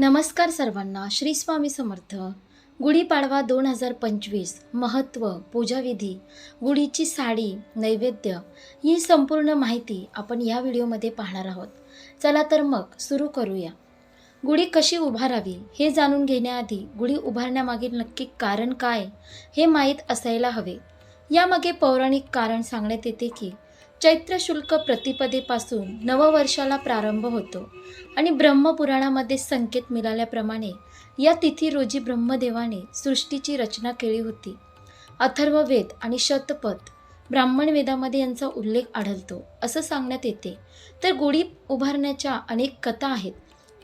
नमस्कार सर्वांना श्री स्वामी समर्थ. गुढीपाडवा दोन हजार पंचवीस महत्त्व पूजाविधी गुढीची साडी नैवेद्य ही संपूर्ण माहिती आपण या व्हिडिओमध्ये पाहणार आहोत. चला तर मग सुरू करूया. गुढी कशी उभारावी हे जाणून घेण्याआधी गुढी उभारण्यामागील नक्की कारण काय हे माहीत असायला हवे. यामागे पौराणिक कारण सांगण्यात येते की चैत्र शुल्क प्रतिपदेपासून नववर्षाला प्रारंभ होतो आणि ब्रह्मपुराणामध्ये संकेत मिळाल्याप्रमाणे या तिथी रोजी ब्रह्मदेवाने सृष्टीची रचना केली होती. अथर्ववेद आणि शतपथ ब्राह्मण वेदामध्ये यांचा उल्लेख आढळतो असं सांगण्यात येते. तर गुढी उभारण्याच्या अनेक कथा आहेत.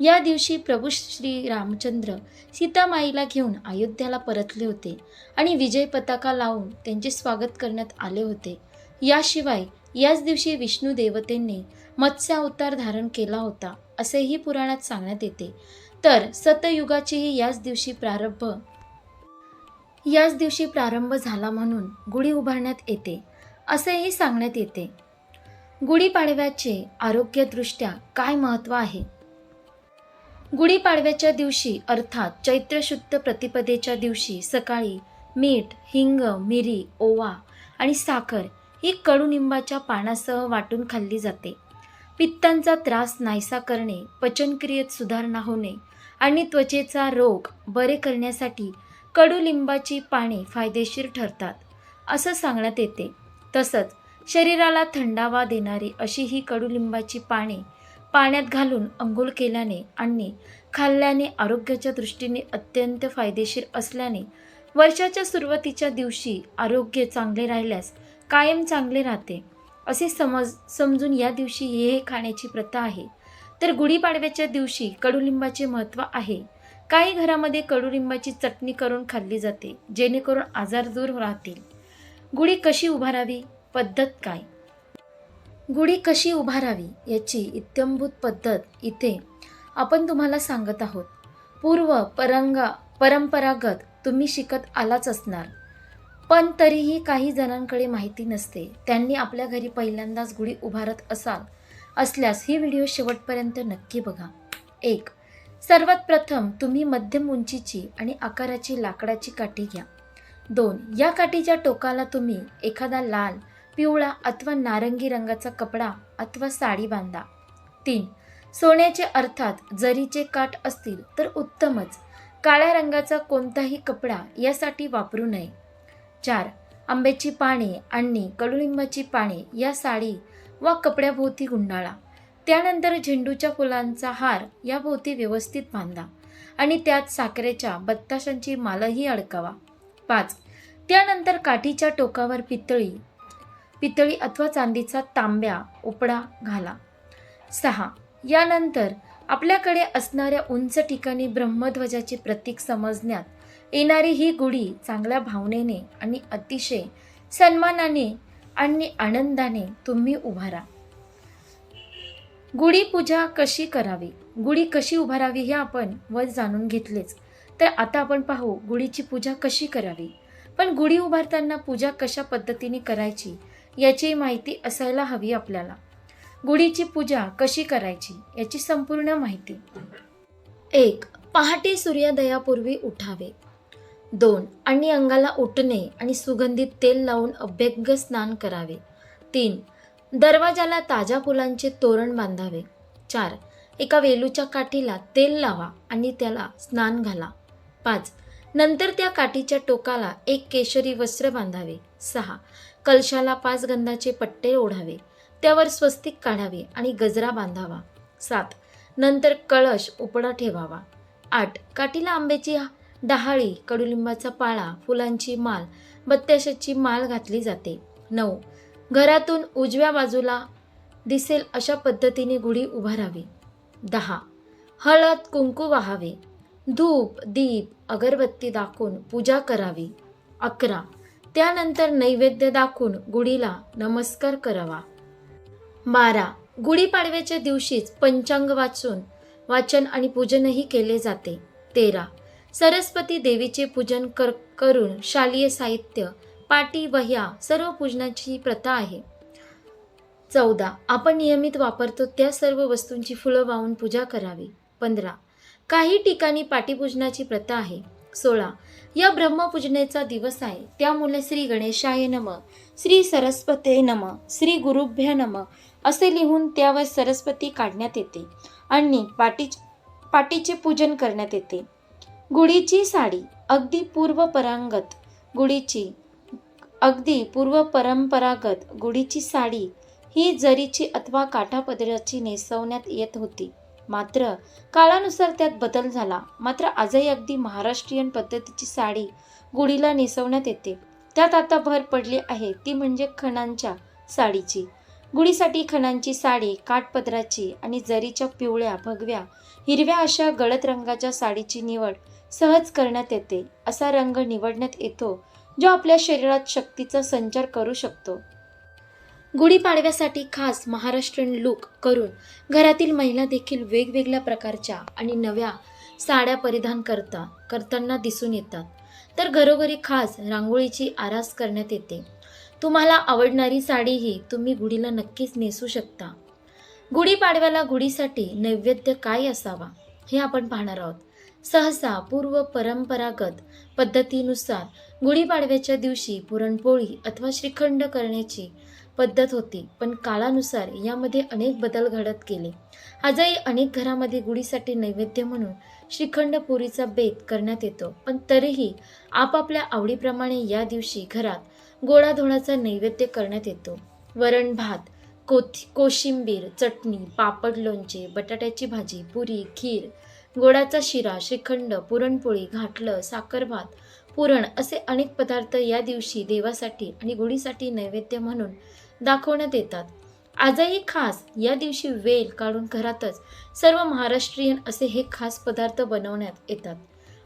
या दिवशी प्रभू श्री रामचंद्र सीतामाईला घेऊन अयोध्याला परतले होते आणि विजय पताका लावून त्यांचे स्वागत करण्यात आले होते. याशिवाय याच दिवशी विष्णू देवतेंनी मत्स्य अवतार धारण केला होता असेही पुराणात सांगण्यात येते. तर सतयुगाचीही याच दिवशी प्रारंभ याच दिवशी प्रारंभ झाला म्हणून गुढी उभारण्यात येते असेही सांगण्यात येते. गुढीपाडव्याचे आरोग्यदृष्ट्या काय महत्त्व आहे? गुढीपाडव्याच्या दिवशी अर्थात चैत्र शुद्ध प्रतिपदेच्या दिवशी सकाळी मीठ हिंग मिरी ओवा आणि साखर ही कडुनिंबाच्या पानासह वाटून खाल्ली जाते. पित्तांचा त्रास नाहीसा करणे पचनक्रियेत सुधारणा होणे आणि त्वचेचा रोग बरे करण्यासाठी कडुलिंबाची पाने फायदेशीर ठरतात असं सांगण्यात येते. तसंच शरीराला थंडावा देणारी अशी ही कडुलिंबाची पाने पाण्यात घालून अंघोळ केल्याने आणि खाल्ल्याने आरोग्याच्या दृष्टीने अत्यंत फायदेशीर असल्याने वर्षाच्या सुरुवातीच्या दिवशी आरोग्य चांगले राहिल्यास कायम चांगले राहते. असे समज समजून या दिवशी हे हे खाण्याची प्रथा आहे. तर गुढीपाडव्याच्या दिवशी कडुलिंबाचे महत्त्व आहे. काही घरामध्ये कडुलिंबाची चटणी करून खाल्ली जाते जेणेकरून आजार दूर राहतील. गुढी कशी उभारावी? पद्धत काय? गुढी कशी उभारावी याची इत्यंभूत पद्धत इथे आपण तुम्हाला सांगत आहोत. पूर्व परंगा परंपरागत तुम्ही शिकत आलाच असणार. पण तरीही काही जणांकडे माहिती नसते. त्यांनी आपल्या घरी पहिल्यांदाच गुढी उभारत असाल असल्यास ही व्हिडिओ शेवटपर्यंत नक्की बघा. एक सर्वात प्रथम तुम्ही मध्यम उंचीची आणि आकाराची लाकडाची काठी घ्या. दोन या काठीच्या टोकाला तुम्ही एखादा लाल पिवळा अथवा नारंगी रंगाचा कपडा अथवा साडी बांधा. तीन सोन्याचे अर्थात जरीचे काठ असतील तर उत्तमच. काळ्या रंगाचा कोणताही कपडा यासाठी वापरू नये. चार आंब्याची पाने आणि कडुलिंबाची पाने या साडी वा कपड्याभोवती गुंडाळा. त्यानंतर झेंडूच्या फुलांचा हार याभोवती व्यवस्थित बांधा आणि त्यात साखरेच्या बत्ताशांची मालही अडकावा. पाच त्यानंतर काठीच्या टोकावर पितळी पितळी अथवा चांदीचा तांब्या उपडा घाला. सहा यानंतर आपल्याकडे असणाऱ्या उंच ठिकाणी ब्रह्मध्वजाचे प्रतीक समजण्यात येणारी ही गुढी चांगल्या भावनेने आणि अतिशय सन्मानाने आणि आनंदाने तुम्ही उभारा गुढी पूजा कशी करावी? गुढी कशी उभारावी हे आपण वर जाणून घेतलेच. तर आता आपण पाहू गुढीची पूजा कशी करावी. पण गुढी उभारताना पूजा कशा पद्धतीने करायची याची माहिती असायला हवी आपल्याला. गुढीची पूजा कशी करायची याची संपूर्ण माहिती. एक पहाटे सूर्योदयापूर्वी उठावे. दोन आणि अंगाला उठणे आणि सुगंधित तेल लावून अभ्यंग स्नान करावे. तीन दरवाजाला ताज्या फुलांचे तोरण बांधावे. चार एका वेलूच्या काठीला तेल लावा आणि त्याला स्नान घाला. पाच नंतर त्या काठीच्या टोकाला एक केशरी वस्त्र बांधावे. सहा कलशाला पाच गंधाचे पट्टे ओढावे. त्यावर स्वस्तिक काढावे आणि गजरा बांधावा. सात नंतर कळश उपडा ठेवावा. आठ काठीला आंब्याची डहाळी कडुलिंबाचा पाळा फुलांची माल बत्त्याशाची माल घातली जाते. नऊ. घरातून उजव्या बाजूला दिसेल अशा पद्धतीने गुढी उभारावी. दहा. हळद कुंकू वाहावे. धूप दीप अगरबत्ती दाखवून पूजा करावी. अकरा. त्यानंतर नैवेद्य दाखवून गुढीला नमस्कार करावा. बारा. गुढीपाडव्याच्या दिवशीच पंचांग वाचून वाचन आणि पूजनही केले जाते. तेरा. सरस्वती देवीचे पूजन कर करून शालेय साहित्य पाटी वह्या सर्व पूजनाची प्रथा आहे. चौदा. आपण नियमित वापरतो त्या सर्व वस्तूंची फुलं वाहून पूजा करावी. पंधरा. काही ठिकाणी पाटीपूजनाची प्रथा आहे. सोळा. या ब्रह्मपूजनेचा दिवस आहे. त्यामुळे श्री गणेशाय नम श्री सरस्वते नम श्री गुरुभ्य नम असे लिहून त्यावर सरस्वती काढण्यात येते आणि पाटी पाटीचे पूजन करण्यात येते. गुढीची साडी अगदी पूर्वपरांगत गुढीची अगदी पूर्व परंपरागत गुढीची साडी ही जरीची अथवा काठापदराची नेसवण्यात येत होती. मात्र काळानुसार त्यात बदल झाला. मात्र आजही अगदी महाराष्ट्रीयन पद्धतीची साडी गुढीला नेसवण्यात येते. त्यात आता भर पडली आहे. ती म्हणजे खणांच्या साडीची. गुढीसाठी खणांची साडी काठपदराची आणि जरीच्या पिवळ्या भगव्या हिरव्या अशा गडद रंगाच्या साडीची निवड सहज करण्यात येते. असा रंग निवडण्यात येतो जो आपल्या शरीरात शक्तीचा संचार करू शकतो. गुढीपाडव्यासाठी खास महाराष्ट्रीयन लुक करून घरातील महिला देखील वेगवेगळ्या प्रकारच्या आणि नव्या साड्या परिधान करता करताना दिसून येतात. तर घरोघरी खास रांगोळीची आरास करण्यात येते. तुम्हाला आवडणारी साडीही तुम्ही गुढीला नक्कीच नेसू शकता. गुढीपाडव्याला गुढीसाठी नैवेद्य काय असावा हे आपण पाहणार आहोत. सहसा पूर्व परंपरागत पद्धतीनुसार गुढीपाडव्याच्या दिवशी पुरणपोळी अथवा श्रीखंड करण्याची पद्धत होती पण काळानुसार यामध्ये अनेक बदल घडत गेले. आजही अनेक घरामध्ये गुढीसाठी नैवेद्य म्हणून श्रीखंड पुरीचा बेत करण्यात येतो पण तरीही आपापल्या आवडीप्रमाणे या दिवशी घरात गोडाधोडाचा नैवेद्य करण्यात येतो. वरण भात कोथी कोशिंबीर चटणी पापड लोणचे बटाट्याची भाजी पुरी खीर गोडाचा शिरा श्रीखंड पुरणपोळी घाटलं साखरभात पुरण असे अनेक पदार्थ या दिवशी देवासाठी आणि गुढीसाठी नैवेद्य म्हणून दाखवण्यात येतात. आजही खास या दिवशी वेल काढून घरातच सर्व महाराष्ट्रीयन असे हे खास पदार्थ बनवण्यात येतात.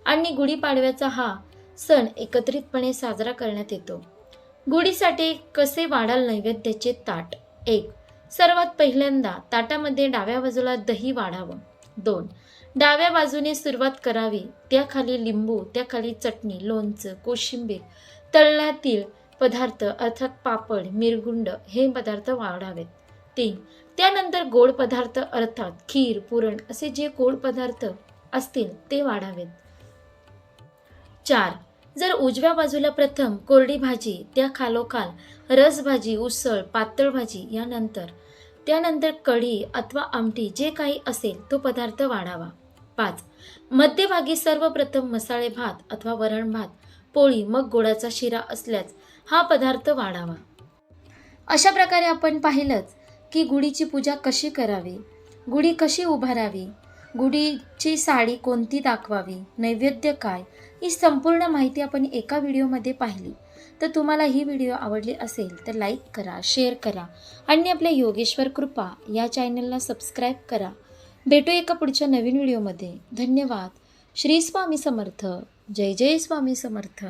आणि गुढीपाडव्याचा हा सण एकत्रितपणे साजरा करण्यात येतो. गुढीसाठी कसे वाढाल नैवेद्याचे ताट? एक सर्वात पहिल्यांदा ताटामध्ये डाव्या बाजूला दही वाढावं. दोन डाव्या बाजूने सुरुवात करावी. त्याखाली लिंबू त्याखाली चटणी लोणचं कोशिंबीर तळण्यातील पदार्थ अर्थात पापड मिरगुंड हे पदार्थ वाढावेत. तीन त्यानंतर गोड पदार्थ अर्थात खीर पुरण असे जे गोड पदार्थ असतील ते वाढावेत. चार जर उजव्या बाजूला प्रथम कोरडी भाजी त्या खालोखाल रसभाजी उसळ पातळ भाजी यानंतर त्यानंतर कढी अथवा आमटी जे काही असेल तो पदार्थ वाढावा. पाच. मध्यभागी सर्वप्रथम मसाले भात अथवा वरण भात पोळी मग गोडाचा शिरा असल्यास हा पदार्थ वाढावा. अशा प्रकारे आपण पाहिलंच की गुढीची पूजा कशी करावी गुढी कशी उभारावी गुढीची साडी कोणती दाखवावी नैवेद्य काय ही संपूर्ण माहिती आपण एका व्हिडिओमध्ये पाहिली. तर तुम्हाला ही व्हिडिओ आवडली असेल तर लाईक करा शेअर करा आणि आपल्या योगेश्वर कृपा या चॅनलला सबस्क्राईब करा. भेटू एका पुढच्या नवीन व्हिडिओमध्ये. धन्यवाद. श्री स्वामी समर्थ. जय जय स्वामी समर्थ.